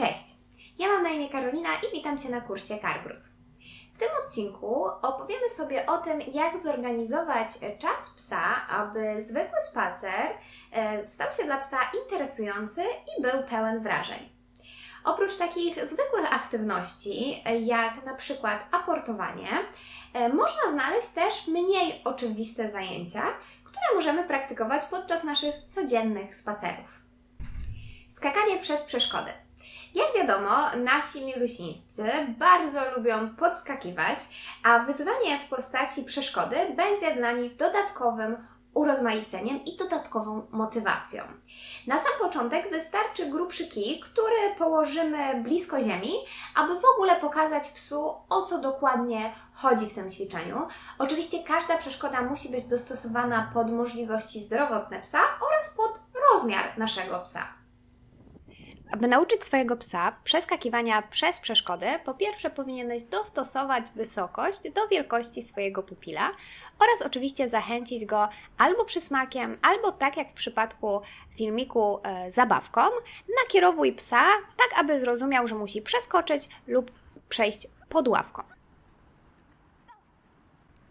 Cześć, ja mam na imię Karolina i witam Cię na kursie Carbgroup. W tym odcinku opowiemy sobie o tym, jak zorganizować czas psa, aby zwykły spacer e, stał się dla psa interesujący i był pełen wrażeń. Oprócz takich zwykłych aktywności, e, jak na przykład aportowanie, e, można znaleźć też mniej oczywiste zajęcia, które możemy praktykować podczas naszych codziennych spacerów. Skakanie przez przeszkody. Jak wiadomo, nasi milusińscy bardzo lubią podskakiwać, a wyzwanie w postaci przeszkody będzie dla nich dodatkowym urozmaiceniem i dodatkową motywacją. Na sam początek wystarczy grubszy kij, który położymy blisko ziemi, aby w ogóle pokazać psu, o co dokładnie chodzi w tym ćwiczeniu. Oczywiście każda przeszkoda musi być dostosowana pod możliwości zdrowotne psa oraz pod rozmiar naszego psa. Aby nauczyć swojego psa przeskakiwania przez przeszkody, po pierwsze powinieneś dostosować wysokość do wielkości swojego pupila oraz oczywiście zachęcić go albo przysmakiem, albo tak jak w przypadku filmiku e, zabawką, nakierowuj psa tak, aby zrozumiał, że musi przeskoczyć lub przejść pod ławką.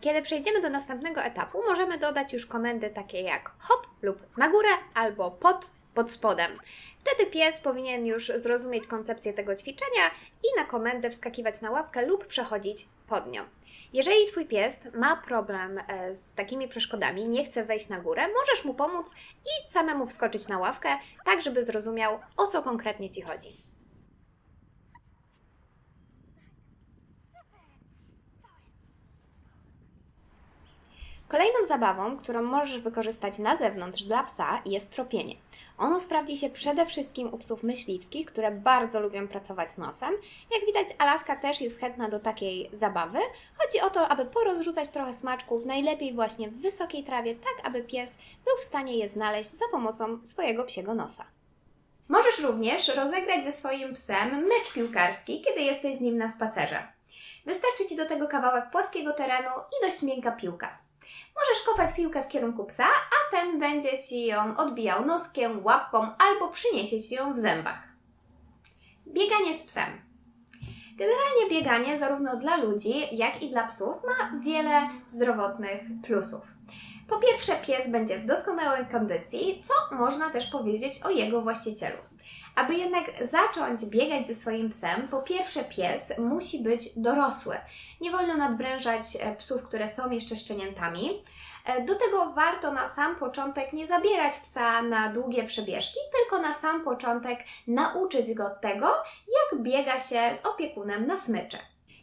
Kiedy przejdziemy do następnego etapu, możemy dodać już komendy takie jak hop lub na górę albo pod, pod spodem. Wtedy pies powinien już zrozumieć koncepcję tego ćwiczenia i na komendę wskakiwać na łapkę lub przechodzić pod nią. Jeżeli Twój pies ma problem e, z takimi przeszkodami, nie chce wejść na górę, możesz mu pomóc i samemu wskoczyć na ławkę, tak żeby zrozumiał, o co konkretnie Ci chodzi. Kolejną zabawą, którą możesz wykorzystać na zewnątrz dla psa jest tropienie. Ono sprawdzi się przede wszystkim u psów myśliwskich, które bardzo lubią pracować nosem. Jak widać, Alaska też jest chętna do takiej zabawy. Chodzi o to, aby porozrzucać trochę smaczków, najlepiej właśnie w wysokiej trawie, tak aby pies był w stanie je znaleźć za pomocą swojego psiego nosa. Możesz również rozegrać ze swoim psem mecz piłkarski, kiedy jesteś z nim na spacerze. Wystarczy Ci do tego kawałek płaskiego terenu i dość miękka piłka. Możesz kopać piłkę w kierunku psa, a ten będzie Ci ją odbijał noskiem, łapką albo przyniesie Ci ją w zębach. Bieganie z psem. Generalnie bieganie zarówno dla ludzi, jak i dla psów ma wiele zdrowotnych plusów. Po pierwsze, pies będzie w doskonałej kondycji, co można też powiedzieć o jego właścicielu. Aby jednak zacząć biegać ze swoim psem, po pierwsze pies musi być dorosły. Nie wolno nadwrężać e, psów, które są jeszcze szczeniętami. E, Do tego warto na sam początek nie zabierać psa na długie przebieżki, tylko na sam początek nauczyć go tego, jak biega się z opiekunem na smycze.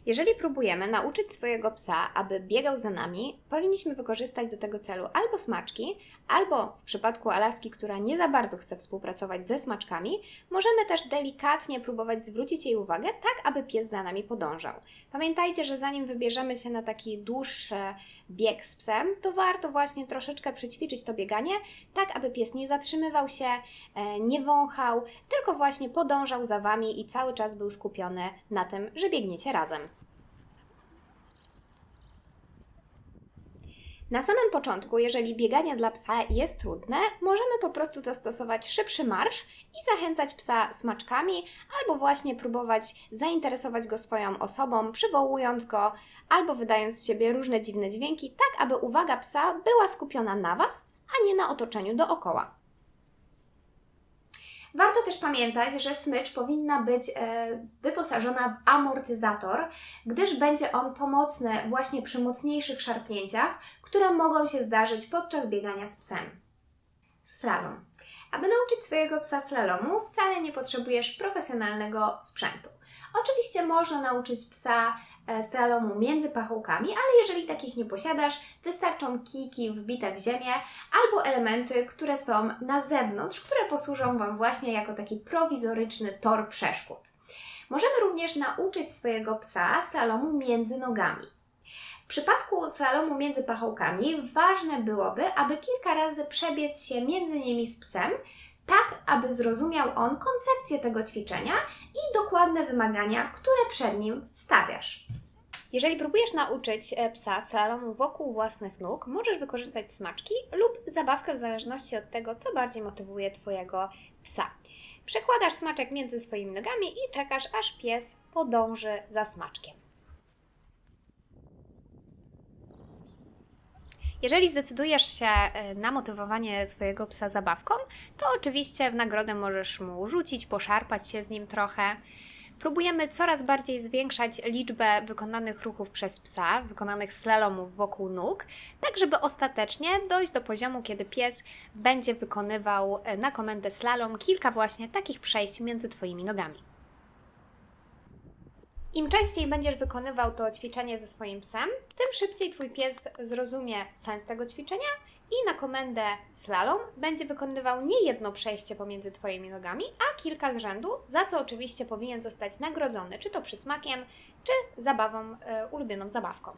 Jeżeli próbujemy nauczyć swojego psa, aby biegał za nami, powinniśmy wykorzystać do tego celu albo smaczki, albo w przypadku Alaski, która nie za bardzo chce współpracować ze smaczkami, możemy też delikatnie próbować zwrócić jej uwagę, tak aby pies za nami podążał. Pamiętajcie, że zanim wybierzemy się na taki dłuższy bieg z psem, to warto właśnie troszeczkę przećwiczyć to bieganie, tak aby pies nie zatrzymywał się, e, nie wąchał, tylko właśnie podążał za Wami i cały czas był skupiony na tym, że biegniecie razem. Na samym początku, jeżeli bieganie dla psa jest trudne, możemy po prostu zastosować szybszy marsz i zachęcać psa smaczkami, albo właśnie próbować zainteresować go swoją osobą, przywołując go, albo wydając z siebie różne dziwne dźwięki, tak aby uwaga psa była skupiona na Was, a nie na otoczeniu dookoła. Warto też pamiętać, że smycz powinna być e, wyposażona w amortyzator, gdyż będzie on pomocny właśnie przy mocniejszych szarpnięciach, które mogą się zdarzyć podczas biegania z psem. Slalom. Aby nauczyć swojego psa slalomu, wcale nie potrzebujesz profesjonalnego sprzętu. Oczywiście można nauczyć psa slalomu między pachołkami, ale jeżeli takich nie posiadasz, wystarczą kijki wbite w ziemię albo elementy, które są na zewnątrz, które posłużą Wam właśnie jako taki prowizoryczny tor przeszkód. Możemy również nauczyć swojego psa slalomu między nogami. W przypadku slalomu między pachołkami ważne byłoby, aby kilka razy przebiec się między nimi z psem, tak aby zrozumiał on koncepcję tego ćwiczenia i dokładne wymagania, które przed nim stawiasz. Jeżeli próbujesz nauczyć e, psa slalomu wokół własnych nóg, możesz wykorzystać smaczki lub zabawkę w zależności od tego, co bardziej motywuje Twojego psa. Przekładasz smaczek między swoimi nogami i czekasz, aż pies podąży za smaczkiem. Jeżeli zdecydujesz się e, na motywowanie swojego psa zabawką, to oczywiście w nagrodę możesz mu rzucić, poszarpać się z nim trochę. Próbujemy coraz bardziej zwiększać liczbę wykonanych ruchów przez psa, wykonanych slalomów wokół nóg, tak żeby ostatecznie dojść do poziomu, kiedy pies będzie wykonywał e, na komendę slalom kilka właśnie takich przejść między Twoimi nogami. Im częściej będziesz wykonywał to ćwiczenie ze swoim psem, tym szybciej Twój pies zrozumie sens tego ćwiczenia i na komendę slalom będzie wykonywał nie jedno przejście pomiędzy Twoimi nogami, a kilka z rzędu, za co oczywiście powinien zostać nagrodzony, czy to przysmakiem, czy zabawą, e, ulubioną zabawką.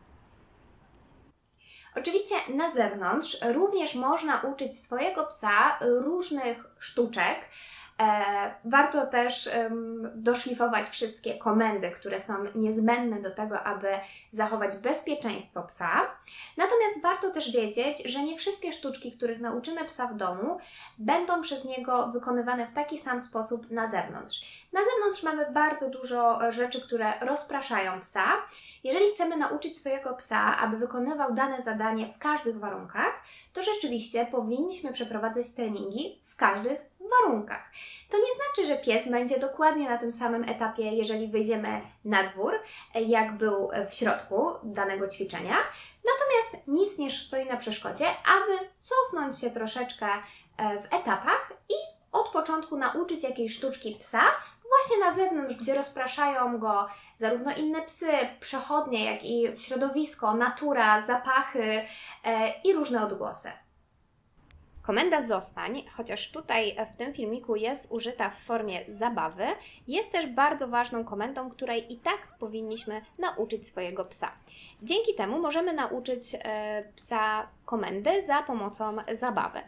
Oczywiście na zewnątrz również można uczyć swojego psa różnych sztuczek. E, warto też doszlifować wszystkie komendy, które są niezbędne do tego, aby zachować bezpieczeństwo psa. Natomiast warto też wiedzieć, że nie wszystkie sztuczki, których nauczymy psa w domu, będą przez niego wykonywane w taki sam sposób na zewnątrz. Na zewnątrz mamy bardzo dużo e, rzeczy, które rozpraszają psa. Jeżeli chcemy nauczyć swojego psa, aby wykonywał dane zadanie w każdych warunkach, to rzeczywiście powinniśmy przeprowadzać treningi w każdych warunkach. To nie znaczy, że pies będzie dokładnie na tym samym etapie, jeżeli wyjdziemy na dwór, jak był w środku danego ćwiczenia. Natomiast nic nie stoi na przeszkodzie, aby cofnąć się troszeczkę e, w etapach i od początku nauczyć jakiejś sztuczki psa, właśnie na zewnątrz, gdzie rozpraszają go zarówno inne psy, przechodnie, jak i środowisko, natura, zapachy e, i różne odgłosy. Komenda zostań, chociaż tutaj w tym filmiku jest użyta w formie zabawy, jest też bardzo ważną komendą, której i tak powinniśmy nauczyć swojego psa. Dzięki temu możemy nauczyć e, psa komendy za pomocą zabawy.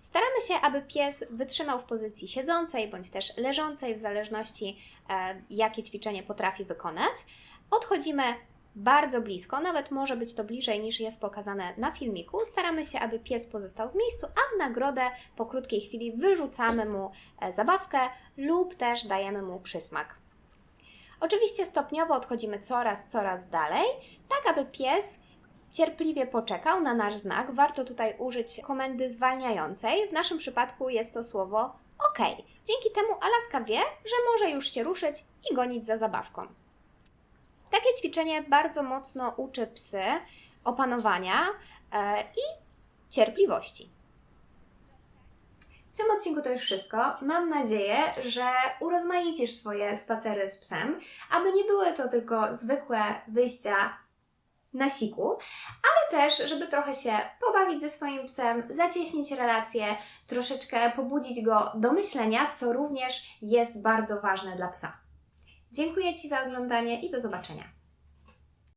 Staramy się, aby pies wytrzymał w pozycji siedzącej bądź też leżącej, w zależności e, jakie ćwiczenie potrafi wykonać. Odchodzimy bardzo blisko, nawet może być to bliżej niż jest pokazane na filmiku. Staramy się, aby pies pozostał w miejscu, a w nagrodę po krótkiej chwili wyrzucamy mu e, zabawkę lub też dajemy mu przysmak. Oczywiście stopniowo odchodzimy coraz, coraz dalej, tak aby pies cierpliwie poczekał na nasz znak. Warto tutaj użyć komendy zwalniającej. W naszym przypadku jest to słowo OK. Dzięki temu Alaska wie, że może już się ruszyć i gonić za zabawką. Takie ćwiczenie bardzo mocno uczy psy opanowania e, i cierpliwości. W tym odcinku to już wszystko. Mam nadzieję, że urozmaicisz swoje spacery z psem, aby nie były to tylko zwykłe wyjścia na siku, ale też, żeby trochę się pobawić ze swoim psem, zacieśnić relacje, troszeczkę pobudzić go do myślenia, co również jest bardzo ważne dla psa. Dziękuję Ci za oglądanie i do zobaczenia.